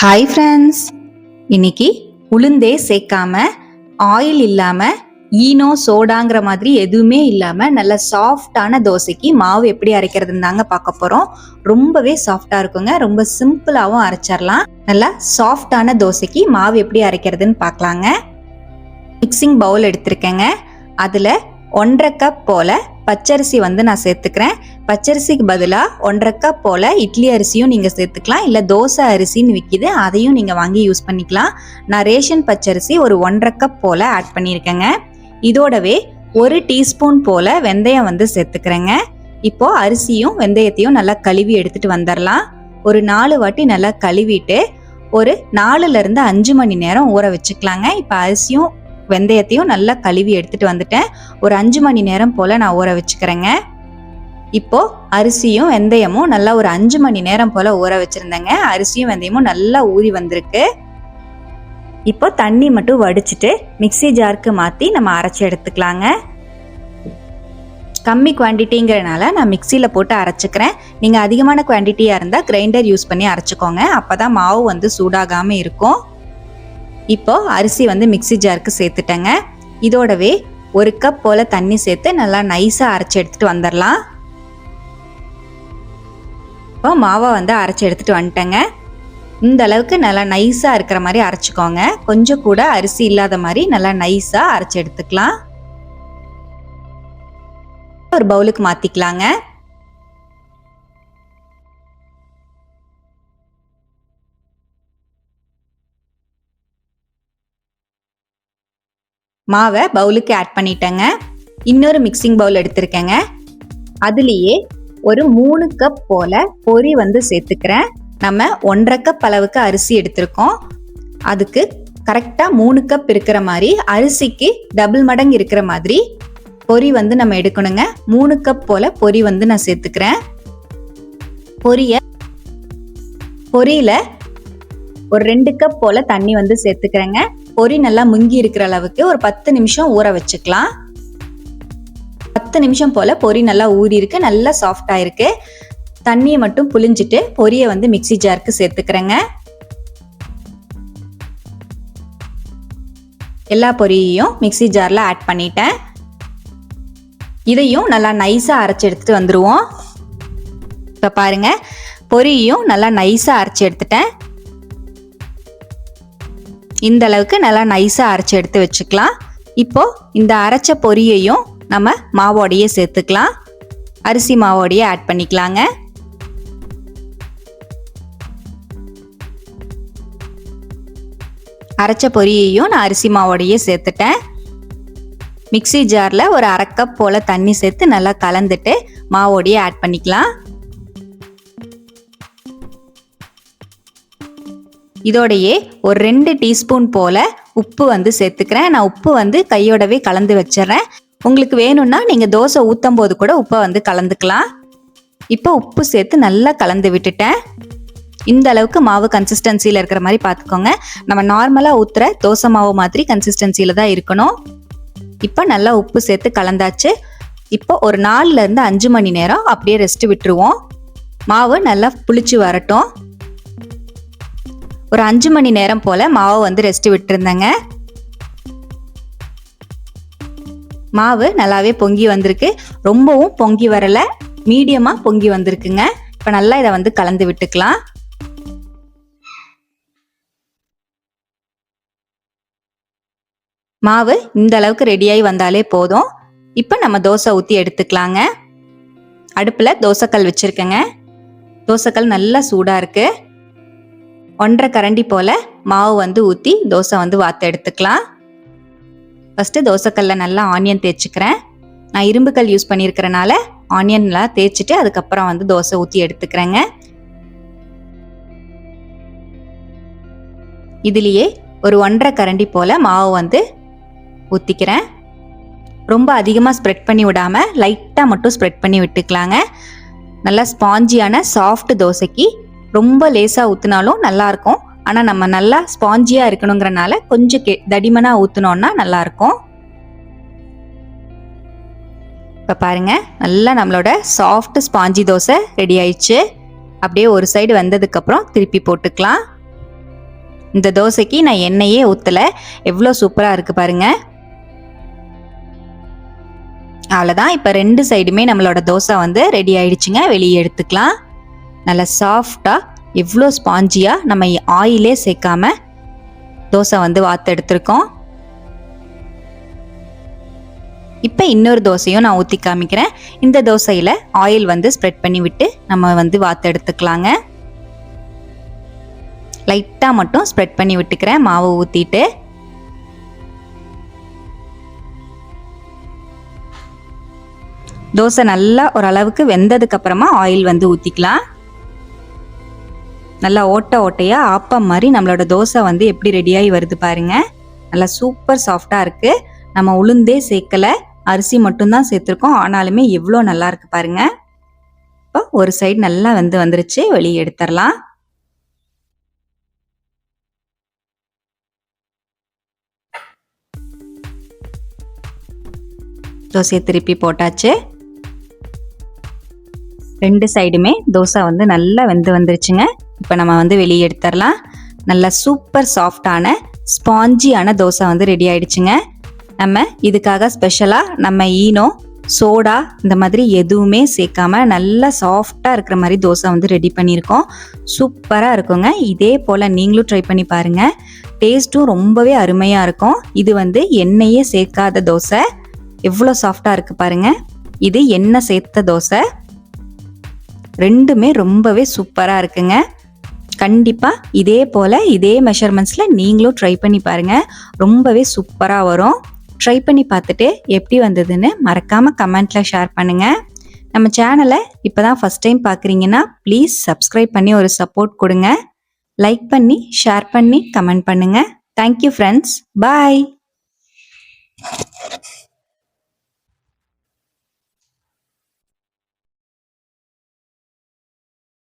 Hi friends இன்னைக்கு உளுந்தே சேர்க்காம oil இல்லாம ஈனோ சோடாங்கிற மாதிரி எதுவுமே இல்லாம நல்ல சாஃப்டான தோசைக்கு மாவு எப்படி அரைக்கிறதுன்னு தாங்க பார்க்க போறோம். ரொம்பவே சாஃப்டா இருக்குங்க. ரொம்ப சிம்பிளாகவும் அரைச்சிடலாம் நல்லா சாஃப்டான தோசைக்கு மாவு எப்படி அரைக்கிறதுன்னு பார்க்கலாங்க. மிக்சிங் பவுல் எடுத்திருக்கேங்க. அதில் ஒன்றரை கப் போல பச்சரிசி வந்து நான் சேர்த்துக்கிறேன். பச்சரிசிக்கு பதிலாக ஒன்றரை கப் போல் இட்லி அரிசியும் நீங்கள் சேர்த்துக்கலாம். இல்லை தோசை அரிசின்னு விற்கிது அதையும் நீங்கள் வாங்கி யூஸ் பண்ணிக்கலாம். நான் ரேஷன் பச்சரிசி ஒரு ஒன்றரை கப் போல் ஆட் பண்ணியிருக்கேங்க. இதோடவே ஒரு டீஸ்பூன் போல் வெந்தயம் வந்து சேர்த்துக்கிறேங்க. இப்போ அரிசியும் வெந்தயத்தையும் நல்லா கழுவி எடுத்துட்டு வந்துடலாம் ஒரு நாலு வாட்டி நல்லா கழுவிட்டு ஒரு நாலுலேருந்து அஞ்சு மணி நேரம் ஊற வச்சுக்கலாங்க. இப்போ அரிசியும் வெந்தயத்தையும் நல்லா கழுவி எடுத்துட்டு வந்துட்டேன். ஒரு அஞ்சு மணி நேரம் போல் நான் ஊற வச்சுக்கிறேங்க. இப்போ அரிசியும் வெந்தயமும் நல்லா ஒரு அஞ்சு மணி நேரம் போல் ஊற வச்சுருந்தேங்க. அரிசியும் வெந்தயமும் நல்லா ஊறி வந்திருக்கு. இப்போ தண்ணி மட்டும் வடிச்சிட்டு மிக்சி ஜாருக்கு மாற்றி நம்ம அரைச்சி எடுத்துக்கலாங்க. கம்மி குவான்டிட்டிங்கிறனால நான் மிக்சியில் போட்டு அரைச்சிக்கிறேன். நீங்கள் அதிகமான குவான்டிட்டியாக இருந்தால் கிரைண்டர் யூஸ் பண்ணி அரைச்சிக்கோங்க. அப்போ தான் மாவு வந்து சூடாகாமல் இருக்கும். இப்போது அரிசி வந்து மிக்சி ஜாருக்கு சேர்த்துட்டேங்க. இதோடவே ஒரு கப் போல் தண்ணி சேர்த்து நல்லா நைஸாக அரைச்சி எடுத்துகிட்டு வந்துடலாம் இப்போ மாவை வந்து அரைச்சி எடுத்துகிட்டு வந்துட்டேங்க. இந்த அளவுக்கு நல்லா நைஸாக இருக்கிற மாதிரி அரைச்சிக்கோங்க. கொஞ்சம் கூட அரிசி இல்லாத மாதிரி நல்லா நைஸாக அரைச்சி எடுத்துக்கலாம். ஒரு பவுலுக்கு மாற்றிக்கலாங்க மாவை பவுலுக்கு ஆட் பண்ணிட்டேங்க. இன்னொரு மிக்சிங் பவுல் எடுத்திருக்கேங்க. அதுலேயே ஒரு மூணு கப் போல பொரி வந்து சேர்த்துக்கிறேன். நம்ம ஒன்றரை கப் அளவுக்கு அரிசி எடுத்திருக்கோம். அதுக்கு கரெக்டாக மூணு கப் இருக்கிற மாதிரி அரிசிக்கு டபுள் மடங்கு இருக்கிற மாதிரி பொரி வந்து நம்ம எடுக்கணுங்க. மூணு கப் போல பொரி வந்து நான் சேர்த்துக்கிறேன். பொரிய பொரியில ஒரு ரெண்டு கப் போல தண்ணி வந்து சேர்த்துக்கிறேங்க. பொரி நல்லா முங்கி இருக்கிற அளவுக்கு ஒரு பத்து நிமிஷம் ஊற வச்சுக்கலாம். பத்து நிமிஷம் போல பொரி நல்லா ஊறியிருக்கு நல்லா சாஃப்டாக இருக்கு. தண்ணியை மட்டும் புளிஞ்சிட்டு பொரியை வந்து மிக்சி ஜாருக்கு சேர்த்துக்கிறேங்க. எல்லா பொரியையும் மிக்சி ஜாரில் ஆட் பண்ணிட்டேன். இதையும் நல்லா நைஸாக அரைச்சி எடுத்துட்டு வந்துடுவோம் இப்போ பாருங்க பொரியையும் நல்லா நைஸாக அரைச்சி எடுத்துட்டேன். இந்த அளவுக்கு நல்லா நைஸாக அரைச்சி எடுத்து வச்சுக்கலாம். இப்போ இந்த அரைச்ச பொரியையும் நம்ம மாவோடையே சேர்த்துக்கலாம். அரிசி மாவோடையே ஆட் பண்ணிக்கலாங்க. அரைச்ச பொரியையும் நான் அரிசி மாவோடையே சேர்த்துட்டேன். மிக்சி ஜாரில் ஒரு அரை கப் போல் தண்ணி சேர்த்து நல்லா கலந்துட்டு மாவோடையே ஆட் பண்ணிக்கலாம். இதோடையே ஒரு ரெண்டு டீஸ்பூன் போல் உப்பு வந்து சேர்த்துக்கிறேன். நான் உப்பு வந்து கையோடவே கலந்து வச்சிடுறேன். உங்களுக்கு வேணும்னா நீங்கள் தோசை ஊற்றும் போது கூட உப்பை வந்து கலந்துக்கலாம். இப்போ உப்பு சேர்த்து நல்லா கலந்து விட்டுட்டேன். இந்த அளவுக்கு மாவு கன்சிஸ்டன்சியில் இருக்கிற மாதிரி பார்த்துக்கோங்க. நம்ம நார்மலாக ஊற்றுற தோசை மாவு மாதிரி கன்சிஸ்டன்சியில் தான் இருக்கணும். இப்போ நல்லா உப்பு சேர்த்து கலந்தாச்சு. இப்போ ஒரு நாலுலேருந்து அஞ்சு மணி நேரம் அப்படியே ரெஸ்ட் விட்டுருவோம். மாவு நல்லா புளிச்சு வரட்டும். ஒரு அஞ்சு மணி நேரம் போல் மாவு வந்து ரெஸ்ட் விட்டுருந்தேங்க. மாவு நல்லாவே பொங்கி வந்திருக்கு. ரொம்பவும் பொங்கி வரலை. மீடியமாக பொங்கி வந்திருக்குங்க. இப்போ நல்லா இதை வந்து கலந்து விட்டுக்கலாம். மாவு இந்த அளவுக்கு ரெடியாகி வந்தாலே போதும். இப்போ நம்ம தோசை ஊற்றி எடுத்துக்கலாங்க. அடுப்பில் தோசைக்கல் வச்சுருக்கேங்க. தோசைக்கல் நல்லா சூடாக இருக்குது ஒன்றரை கரண்டி போல் மாவு வந்து ஊற்றி தோசை வந்து வாத்து எடுத்துக்கலாம். ஃபஸ்ட்டு தோசைக்கல்ல நல்லா ஆனியன் தேய்ச்சிக்கிறேன். நான் இரும்பு கல் யூஸ் பண்ணியிருக்கிறனால ஆனியன்லாம் தேய்ச்சிட்டு அதுக்கப்புறம் வந்து தோசை ஊற்றி எடுத்துக்கிறேங்க. இதுலேயே ஒரு ஒன்றரை கரண்டி போல் மாவு வந்து ஊற்றிக்கிறேன் ரொம்ப அதிகமாக ஸ்ப்ரெட் பண்ணி விடாமல் லைட்டாக மட்டும் ஸ்ப்ரெட் பண்ணி விட்டுக்கலாங்க. நல்லா ஸ்பாஞ்சியான சாஃப்ட் தோசைக்கு ரொம்ப லேசாக ஊற்றினாலும் நல்லாயிருக்கும் ஆனால் நம்ம நல்லா ஸ்பாஞ்சியாக இருக்கணுங்கிறனால கொஞ்சம் கே தடிமனாக ஊற்றினோன்னா நல்லாயிருக்கும். இப்போ பாருங்க நல்லா நம்மளோட சாஃப்ட் ஸ்பாஞ்சி தோசை ரெடி ஆயிடுச்சு. அப்படியே ஒரு சைடு வந்ததுக்கப்புறம் திருப்பி போட்டுக்கலாம். இந்த தோசைக்கு நான் எண்ணெயே ஊற்றலை எவ்வளோ சூப்பராக இருக்குது பாருங்கள் அவ்வளோதான் இப்போ ரெண்டு சைடுமே நம்மளோட தோசை வந்து ரெடி ஆயிடுச்சுங்க. வெளியே எடுத்துக்கலாம். நல்லா சாஃப்டாக எவ்வளோ ஸ்பாஞ்சியாக நம்ம ஆயிலே சேர்க்காம தோசை வந்து வாத்து எடுத்திருக்கோம். இப்போ இன்னொரு தோசையும் நான் ஊற்றி காமிக்கிறேன். இந்த தோசையில் ஆயில் வந்து ஸ்ப்ரெட் பண்ணி விட்டு நம்ம வந்து வாத்து எடுத்துக்கலாங்க. லைட்டாக மட்டும் ஸ்ப்ரெட் பண்ணி விட்டுக்கிறேன். மாவு ஊற்றிட்டு தோசை நல்லா ஓரளவுக்கு வெந்ததுக்கு அப்புறமா ஆயில் வந்து ஊற்றிக்கலாம் நல்லா ஓட்ட ஓட்டையாக ஆப்பம் மாதிரி நம்மளோட தோசை வந்து எப்படி ரெடியாகி வருது பாருங்க. நல்லா சூப்பர் சாஃப்டாக இருக்குது நம்ம உளுந்தே சேர்க்கலை. அரிசி மட்டும்தான் சேர்த்துருக்கோம். ஆனாலுமே எவ்வளோ நல்லா இருக்கு பாருங்க. இப்போ ஒரு சைடு நல்லா வந்து வந்துருச்சு. வெளியே எடுத்துடலாம். தோசையை திருப்பி போட்டாச்சு. ரெண்டு சைடுமே தோசை வந்து நல்லா வெந்து வந்துருச்சுங்க. இப்போ நம்ம வந்து வெளியே எடுத்துடலாம். நல்லா சூப்பர் சாஃப்டான ஸ்பாஞ்சியான தோசை வந்து ரெடி ஆயிடுச்சுங்க. நம்ம இதுக்காக ஸ்பெஷலாக நம்ம ஈனோ சோடா இந்த மாதிரி எதுவுமே சேர்க்காம நல்லா சாஃப்டாக இருக்கிற மாதிரி தோசை வந்து ரெடி பண்ணியிருக்கோம். சூப்பராக இருக்குங்க. இதே போல் நீங்களும் ட்ரை பண்ணி பாருங்கள் டேஸ்ட்டும் ரொம்பவே அருமையாக இருக்கும். இது வந்து எண்ணெயே சேர்க்காத தோசை. எவ்வளோ சாஃப்டாக இருக்குது பாருங்கள் இது எண்ணெய் சேர்த்த தோசை. ரெண்டுமே ரொம்பவே சூப்பராக இருக்குங்க. கண்டிப்பாக இதே போல் இதே மெஷர்மெண்ட்ஸில் நீங்களும் ட்ரை பண்ணி பாருங்கள் ரொம்பவே சூப்பராக வரும். ட்ரை பண்ணி பார்த்துட்டு எப்படி வந்ததுன்னு மறக்காமல் கமெண்ட்டில் ஷேர் பண்ணுங்கள் நம்ம சேனலை இப்போ தான் ஃபஸ்ட் டைம் பார்க்குறீங்கன்னா ப்ளீஸ் சப்ஸ்கிரைப் பண்ணி ஒரு சப்போர்ட் கொடுங்க. லைக் பண்ணி ஷேர் பண்ணி கமெண்ட் பண்ணுங்கள் தேங்க்யூ ஃப்ரெண்ட்ஸ் பாய்